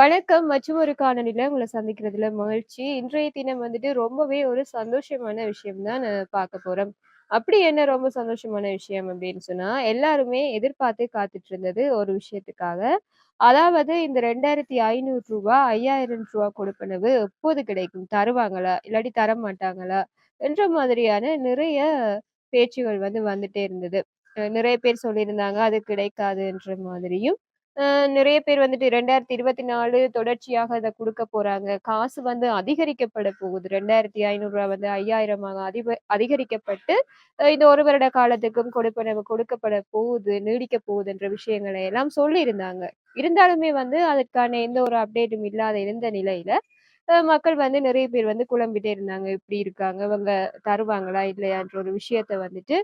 வணக்கம். மற்றும் ஒரு காணொலியில் உங்களை சந்திக்கிறதுல மகிழ்ச்சி. இன்றைய தினம் வந்துட்டு ரொம்பவே ஒரு சந்தோஷமான விஷயம் தான் நான் பார்க்க போறோம். அப்படி என்ன ரொம்ப சந்தோஷமான விஷயம் அப்படின்னு சொன்னா, எல்லாருமே எதிர்பார்த்து காத்துட்டு இருந்தது ஒரு விஷயத்துக்காக. அதாவது இந்த ரெண்டாயிரத்தி ஐநூறு ரூபா ஐயாயிரம் ரூபா கொடுப்பனவு எப்போது கிடைக்கும்? தருவாங்களா? இல்லாட்டி தர மாட்டாங்களா என்ற மாதிரியான நிறைய பேச்சுகள் வந்து வந்துட்டே இருந்தது. நிறைய பேர் சொல்லியிருந்தாங்க, அது கிடைக்காதுன்ற மாதிரியும். நிறைய பேர் வந்துட்டு 2024 தொடர்ச்சியாக இதை கொடுக்க போறாங்க. காசு வந்து அதிகரிக்கப்பட போகுது. ரெண்டாயிரத்தி 2500 வந்து 5000 அதிப அதிகரிக்கப்பட்டு, இந்த ஒரு வருட காலத்துக்கும் கொடுப்பனவு கொடுக்கப்பட போகுது, நீடிக்க போகுதுன்ற விஷயங்களை எல்லாம் சொல்லியிருந்தாங்க. இருந்தாலுமே வந்து அதற்கான எந்த ஒரு அப்டேட்டும் இல்லாத இருந்த நிலையில, மக்கள் வந்து நிறைய பேர் வந்து குழம்பிட்டே இருந்தாங்க. இப்படி இருக்காங்க, இவங்க தருவாங்களா? இல்லையான்ற ஒரு விஷயத்த வந்துட்டு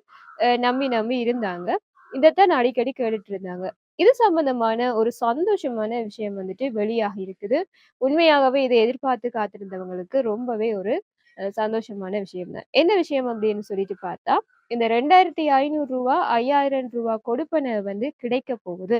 நம்பி நம்பி இருந்தாங்க. இதைத்தான் அடிக்கடி கேட்டுட்டு இருந்தாங்க. இது சம்பந்தமான ஒரு சந்தோஷமான விஷயம் வந்துட்டு வெளியாகி இருக்குது. உண்மையாகவே இதை எதிர்பார்த்து காத்திருந்தவங்களுக்கு ரொம்பவே ஒரு சந்தோஷமான விஷயம் தான். என்ன விஷயம் அப்படின்னு சொல்லிட்டு பார்த்தா, இந்த ரெண்டாயிரத்தி ஐநூறு ரூபா ஐயாயிரம் ரூபா கொடுப்பனவு வந்து கிடைக்க போகுது.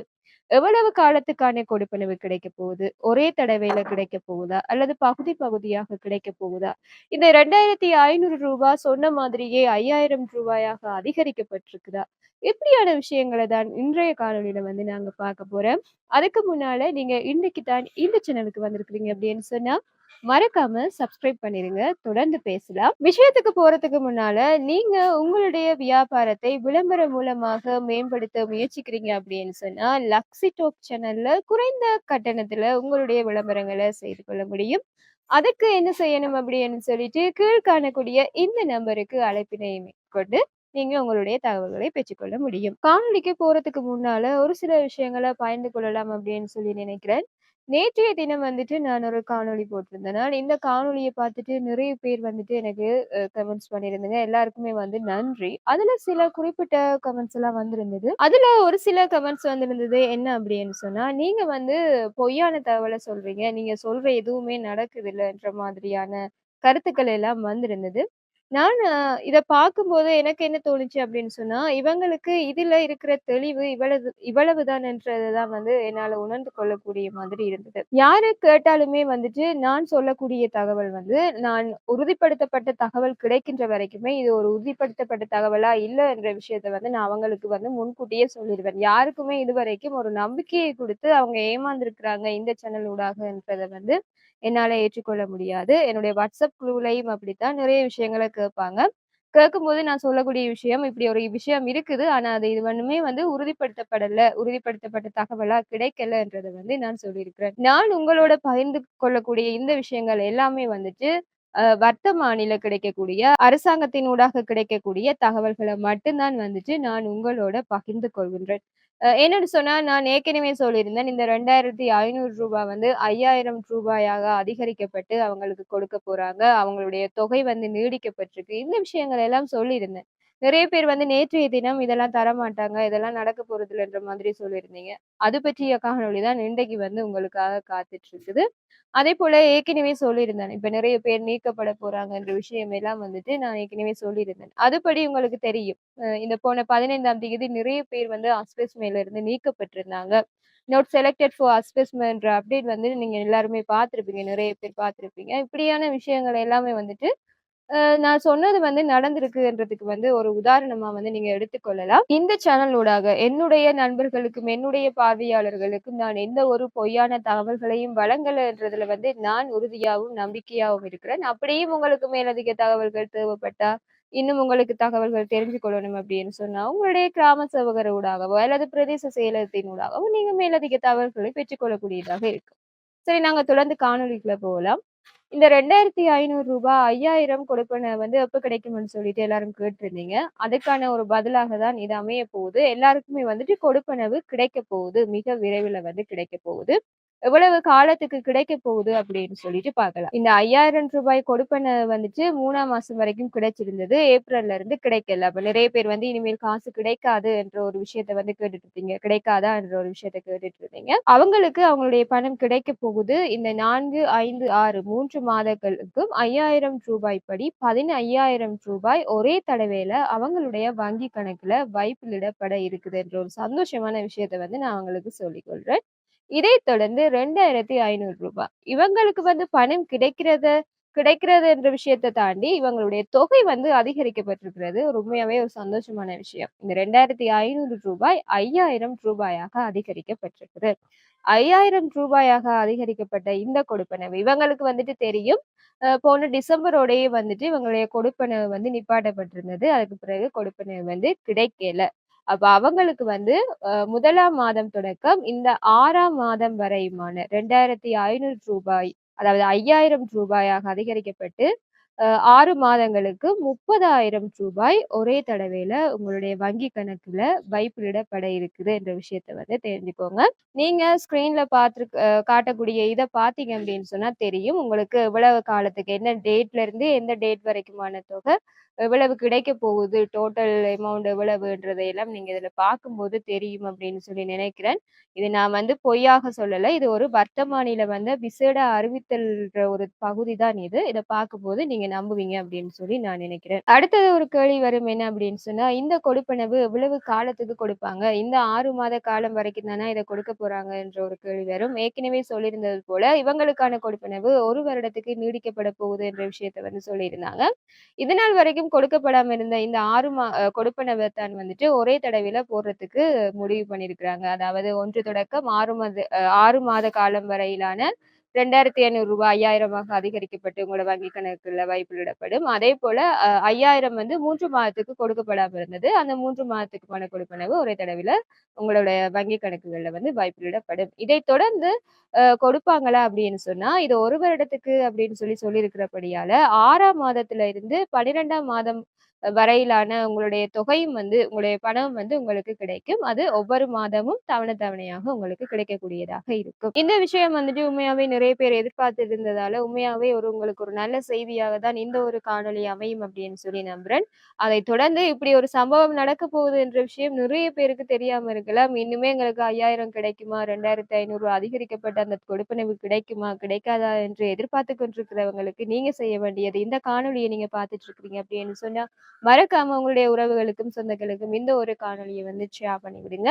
எவ்வளவு காலத்துக்கான கொடுப்பனவு கிடைக்க போகுது? ஒரே தடவையில கிடைக்கப் போகுதா? அல்லது பகுதி பகுதியாக கிடைக்க போகுதா? இந்த ரெண்டாயிரத்தி ஐநூறு ரூபா சொன்ன மாதிரியே ஐயாயிரம் ரூபாயாக அதிகரிக்கப்பட்டிருக்குதா? இப்படியான விஷயங்களை தான் இன்றைய காணொளியில வந்து நாங்க பார்க்க போறோம். அதுக்கு முன்னால நீங்க இன்னைக்கு தான் இந்த சேனலுக்கு வந்திருக்கிறீங்க அப்படின்னு சொன்னா, மறக்காம சப்ஸ்கிரைப் பண்ணிருங்க. தொடர்ந்து பேசலாம். விஷயத்துக்கு போறதுக்கு முன்னால, நீங்க உங்களுடைய வியாபாரத்தை விளம்பரம் மூலமாக மேம்படுத்த முயற்சிக்கிறீங்க அப்படின்னு சொன்னா, லக்ஸி டாக் சேனல்ல குறைந்த கட்டணத்துல உங்களுடைய விளம்பரங்களை செய்து கொள்ள முடியும். அதுக்கு என்ன செய்யணும் அப்படின்னு சொல்லிட்டு, கீழ் காணக்கூடிய இந்த நம்பருக்கு அழைப்பினை கொண்டு நீங்க உங்களுடைய தகவல்களை பெற்றுக்கொள்ள முடியும். காணொளிக்கு போறதுக்கு முன்னால ஒரு சில விஷயங்களை பகிர்ந்து கொள்ளலாம் அப்படின்னு சொல்லி நினைக்கிறேன். நேற்றைய தினம் வந்துட்டு நான் ஒரு காணொளி போட்டிருந்தேன். நான் இந்த காணொலியை பார்த்துட்டு நிறைய பேர் வந்துட்டு எனக்கு கமெண்ட்ஸ் பண்ணியிருந்தேங்க எல்லாருக்குமே வந்து நன்றி. அதுல சில குறிப்பிட்ட கமெண்ட்ஸ் எல்லாம் வந்திருந்தது. அதுல ஒரு சில கமெண்ட்ஸ் வந்திருந்தது என்ன அப்படின்னு சொன்னா, நீங்க வந்து பொய்யான தகவலை சொல்றீங்க. நீங்க சொல்ற எதுவுமே நடக்குது இல்லைன்ற மாதிரியான கருத்துக்கள் எல்லாம் வந்திருந்தது. நான் அ இத பார்க்கும்போது எனக்கு என்ன தோணுச்சு அப்படின்னு சொன்னா, இவங்களுக்கு இதுல இருக்கிற தெளிவு இவ்வளவு இவ்வளவுதானன்றத தான் வந்து என்னால உணர்ந்து கொள்ளக்கூடிய மாதிரி இருந்தது. யாரை கேட்டாலுமே வந்துட்டு நான் சொல்லக்கூடிய தகவல் வந்து, நான் உறுதிப்படுத்தப்பட்ட தகவல் கிடைக்கின்ற வரைக்குமே, இது ஒரு உறுதிப்படுத்தப்பட்ட தகவலா இல்ல என்ற விஷயத்த வந்து நான் அவங்களுக்கு வந்து முன்கூட்டியே சொல்லிருவேன். யாருக்குமே இதுவரைக்கும் ஒரு நம்பிக்கையை குடுத்து அவங்க ஏமாந்துருக்கிறாங்க இந்த சேனல் ஊடாகன்றத வந்து என்னால ஏற்றுக்கொள்ள முடியாது. என்னுடைய WhatsApp குழுவுலயும் அப்படித்தான் நிறைய விஷயங்கள கேட்பாங்க. கேட்கும்போது நான் சொல்லக்கூடிய விஷயம், இப்படி ஒரு விஷயம் இருக்குது. ஆனா அது இது ஒண்ணுமே வந்து உறுதிப்படுத்தப்படல. உறுதிப்படுத்தப்பட்ட தகவலா கிடைக்கலன்றதை வந்து நான் சொல்லியிருக்கிறேன். நான் உங்களோட பகிர்ந்து கொள்ளக்கூடிய இந்த விஷயங்கள் எல்லாமே வந்துட்டு, வர்த்தமானில கிடைக்கக்கூடிய, அரசாங்கத்தின் ஊடாக கிடைக்கக்கூடிய தகவல்களை மட்டும்தான் வந்துட்டு நான் உங்களோட பகிர்ந்து கொள்கின்றேன். என்னன்னு சொன்னா, நான் ஏற்கனவே சொல்லியிருந்தேன். இந்த ரெண்டாயிரத்தி ஐநூறு ரூபாய் வந்து ஐயாயிரம் ரூபாயாக அதிகரிக்கப்பட்டு அவங்களுக்கு கொடுக்க போறாங்க. அவங்களுடைய தொகை வந்து நீடிக்கப்பட்டிருக்கு. இந்த விஷயங்கள் எல்லாம் சொல்லியிருந்தேன். நிறைய பேர் வந்து நேற்றைய தினம் இதெல்லாம் தர மாட்டாங்க இதெல்லாம் நடக்க போறதில்லன்ற மாதிரி சொல்லியிருந்தீங்க. அது பற்றிய காணொலி தான் இன்றைக்கு வந்து உங்களுக்காக காத்துட்டு இருக்குது. அதேபோல ஏற்கனவே சொல்லியிருந்தேன். இப்ப நிறைய பேர் நீக்கப்பட போறாங்கன்ற விஷயம் எல்லாம் வந்துட்டு நான் ஏற்கனவே சொல்லியிருந்தேன். அதுபடி உங்களுக்கு தெரியும். இந்த போன 15ஆம் தேதி நிறைய பேர் வந்து அஸ்பெஸ்மேல இருந்து நீக்கப்பட்டிருந்தாங்க. நோட் செலக்டட் ஃபார் அஸ்பெஸ்மென்ற அப்டேட் வந்து நீங்க எல்லாருமே பார்த்துருப்பீங்க நிறைய பேர் பார்த்துருப்பீங்க இப்படியான விஷயங்கள் எல்லாமே வந்துட்டு நான் சொன்னது வந்து நடந்திருக்குன்றதுக்கு வந்து ஒரு உதாரணமா வந்து நீங்க எடுத்துக்கொள்ளலாம். இந்த சேனல் ஊடாக என்னுடைய நண்பர்களுக்கும், என்னுடைய பார்வையாளர்களுக்கும் நான் எந்த ஒரு பொய்யான தகவல்களையும் வழங்கலன்றதுல வந்து நான் உறுதியாகவும் நம்பிக்கையாகவும் இருக்கிறேன். அப்படியும் உங்களுக்கு மேலதிக தகவல்கள் தேவைப்பட்டா, இன்னும் உங்களுக்கு தகவல்கள் தெரிஞ்சு கொள்ளணும் அப்படின்னு சொன்னா, உங்களுடைய கிராம சேவகர் ஊடாகவோ அல்லது பிரதேச செயலகத்தின் ஊடாகவோ நீங்க மேலதிக தகவல்களை பெற்றுக்கொள்ளக்கூடியதாக இருக்கும். சரி நாங்க தொடர்ந்து காணொலிக்குள்ள போகலாம். இந்த ரெண்டாயிரத்தி ஐநூறு ரூபாய் ஐயாயிரம் கொடுப்பன வந்து எப்போ கிடைக்கும்னு சொல்லிட்டு எல்லாரும் கேட்டிருந்தீங்க. அதுக்கான ஒரு பதிலாக தான் இது அமைய போகுது. எல்லாருக்குமே வந்துட்டு கொடுப்பனவு கிடைக்கப் போகுது. மிக விரைவில் வந்து கிடைக்க போகுது. எவ்வளவு காலத்துக்கு கிடைக்கப் போகுது அப்படின்னு சொல்லிட்டு பார்க்கலாம். இந்த ஐயாயிரம் ரூபாய் கொடுப்பன வந்துட்டு மூணாம் மாசம் வரைக்கும் கிடைச்சிருந்தது. ஏப்ரல்ல இருந்து கிடைக்கல. அப்ப நிறைய பேர் வந்து இனிமேல் காசு கிடைக்காது என்ற ஒரு விஷயத்த வந்து கேட்டுட்டு இருந்தீங்க. கிடைக்காதா என்ற ஒரு விஷயத்த கேட்டுட்டு இருந்தீங்க. அவங்களுக்கு அவங்களுடைய பணம் கிடைக்கப் போகுது. இந்த 4, 5, 6 3 மாதங்களுக்கும் ஐயாயிரம் ரூபாய் படி ரூ. 15,000 ஒரே தடவையில அவங்களுடைய வங்கி கணக்குல வைப்பிலிடப்பட இருக்குது என்ற ஒரு சந்தோஷமான விஷயத்த வந்து நான் அவங்களுக்கு சொல்லிக் கொள்றேன். இதைத் தொடர்ந்து ரெண்டாயிரத்தி ஐநூறு ரூபாய் இவங்களுக்கு வந்து பணம் கிடைக்கிறத கிடைக்கிறது என்ற விஷயத்தை தாண்டி இவங்களுடைய தொகை வந்து அதிகரிக்கப்பட்டிருக்கிறது. ஒரு உண்மையாவே ஒரு சந்தோஷமான விஷயம். இந்த ரெண்டாயிரத்தி ஐநூறு ரூபாய் ஐயாயிரம் ரூபாயாக அதிகரிக்கப்பட்டிருக்குது. ஐயாயிரம் ரூபாயாக அதிகரிக்கப்பட்ட இந்த கொடுப்பனவு இவங்களுக்கு வந்துட்டு தெரியும். போன டிசம்பரோடயே வந்துட்டு இவங்களுடைய கொடுப்பனவு வந்து நிப்பாட்டப்பட்டிருந்தது. அதுக்கு பிறகு கொடுப்பனவு வந்து கிடைக்கல. அப்ப அவங்களுக்கு வந்து முதலாம் மாதம் தொடக்கம் இந்த ஆறாம் மாதம் வரையுமான ரெண்டாயிரத்தி ஐநூறு ரூபாய் அதாவது ஐயாயிரம் ரூபாயாக அதிகரிக்கப்பட்டு ஆறு மாதங்களுக்கு முப்பதாயிரம் ரூபாய் ஒரே தடவையில உங்களுடைய வங்கி கணக்குல வைப்பிலிடப்பட இருக்குது என்ற விஷயத்த வந்து தெரிஞ்சுக்கோங்க. நீங்க ஸ்க்ரீன்ல பார்த்து காட்டக்கூடிய இதை பார்த்தீங்க அப்படின்னு சொன்னா தெரியும். உங்களுக்கு எவ்வளவு காலத்துக்கு என்ன டேட்ல இருந்து எந்த டேட் வரைக்குமான தொகை எவ்வளவு கிடைக்க போகுது, டோட்டல் அமௌண்ட் எவ்வளவுன்றதையெல்லாம் நீங்க இதுல பார்க்கும்போது தெரியும் அப்படின்னு சொல்லி நினைக்கிறேன். இது நான் வந்து பொய்யாக சொல்லலை இது ஒரு வர்த்தமானில வந்த விசேட அறிவித்தல்ன்ற ஒரு பகுதி தான் இது. இதை பார்க்கும்போது நீங்க நம்புவீங்க அப்படின்னு சொல்லி நான் நினைக்கிறேன். அடுத்தது ஒரு கேள்வி வரும் என்ன அப்படின்னு சொன்னா, இந்த கொடுப்பனவு எவ்வளவு காலத்துக்கு கொடுப்பாங்க? இந்த ஆறு மாத காலம் வரைக்கும் தானே இதை கொடுக்க போறாங்க என்ற ஒரு கேள்வி வரும். ஏற்கனவே சொல்லியிருந்தது போல இவங்களுக்கான கொடுப்பனவு ஒரு வருடத்துக்கு நீடிக்கப்பட போகுது என்ற விஷயத்த வந்து சொல்லியிருந்தாங்க. இதனால் வரைக்கும் கொடுக்கப்படாம இருந்த இந்த ஆறு மா அ கொடுப்பனவ வந்துட்டு ஒரே தடவையில போடுறதுக்கு முடிவு பண்ணியிருக்கிறாங்க. அதாவது ஒன்று தொடக்கம் ஆறு மாத ஆறு மாத காலம் வரையிலான ரெண்டாயிரத்தி ஐநூறு ரூபாய் ஐயாயிரமாக அதிகரிக்கப்பட்டு உங்களோட வங்கி கணக்குல வைப்பிலிடப்படும். அதே போல ஐயாயிரம் வந்து மூன்று மாதத்துக்கு கொடுக்கப்படாம இருந்தது. அந்த 3 மாதத்துக்குமான கொடுப்பனவு ஒரே தடவையில உங்களோட வங்கி கணக்குகள்ல வந்து வைப்பிலிடப்படும். இதைத் தொடர்ந்து கொடுப்பாங்களா அப்படின்னு சொன்னா, இது ஒரு வருடத்துக்கு அப்படின்னு சொல்லி சொல்லியிருக்கிறபடியால ஆறாம் மாதத்துல இருந்து 12ஆம் மாதம் வரையிலான உங்களுடைய தொகையும் வந்து உங்களுடைய பணம் வந்து உங்களுக்கு கிடைக்கும். அது ஒவ்வொரு மாதமும் தவணை தவணையாக உங்களுக்கு கிடைக்கக்கூடியதாக இருக்கும். இந்த விஷயம் வந்துட்டு உண்மையாவே நிறைய பேர் எதிர்பார்த்து இருந்ததால உண்மையாவே ஒரு உங்களுக்கு ஒரு நல்ல செய்தியாக தான் இந்த ஒரு காணொளி அமையும் அப்படின்னு சொல்லி நம்புறேன். அதை தொடர்ந்து இப்படி ஒரு சம்பவம் நடக்க போகுது என்ற விஷயம் நிறைய பேருக்கு தெரியாம இருக்கலாம். இன்னுமே எங்களுக்கு 5,000 கிடைக்குமா? ரெண்டாயிரத்தி ஐநூறு அதிகரிக்கப்பட்ட அந்த கொடுப்பனவு கிடைக்குமா? கிடைக்காதா? என்று எதிர்பார்த்து கொண்டிருக்கிறவங்களுக்கு நீங்க செய்ய வேண்டியது இந்த காணொலியை நீங்க பார்த்துட்டு இருக்கிறீங்க அப்படின்னு சொன்னா, மறக்காம உங்களுடைய உறவுகளுக்கும், சொந்தங்களுக்கும் இந்த ஒரு காணொலியை வந்து ஷேர் பண்ணி விடுங்க.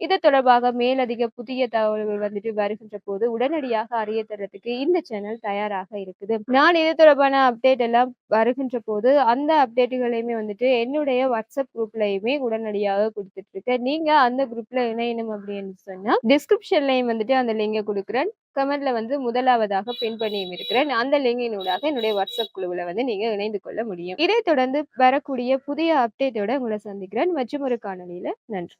இது தொடர்பாக மேலதிக புதிய தகவல்கள் வந்துட்டு வருகின்ற போது உடனடியாக அறிய தரத்துக்கு இந்த சேனல் தயாராக இருக்குது. நான் இது தொடர்பான அப்டேட் எல்லாம் வருகின்ற போது அந்த அப்டேட்டுகளையுமே வந்துட்டு என்னுடைய வாட்ஸ்அப் குரூப்லயுமே உடனடியாக குடுத்துட்டு இருக்கேன். நீங்க அந்த குரூப்ல இணையணும் அப்படின்னு சொன்னா, டிஸ்கிரிப்ஷன்லயும் வந்துட்டு அந்த லிங்கை கொடுக்குறேன் கமெண்ட்ல வந்து முதலாவதாக பின் பண்ணியும் இருக்கிறேன். அந்த லிங்கினூடாக என்னுடைய வாட்ஸ்அப் குழுவுல வந்து நீங்க இணைந்து கொள்ள முடியும். இதை தொடர்ந்து வரக்கூடிய புதிய அப்டேட்டோட உங்களை சந்திக்கிறேன். மற்றும் ஒரு காணொலியில நன்றி.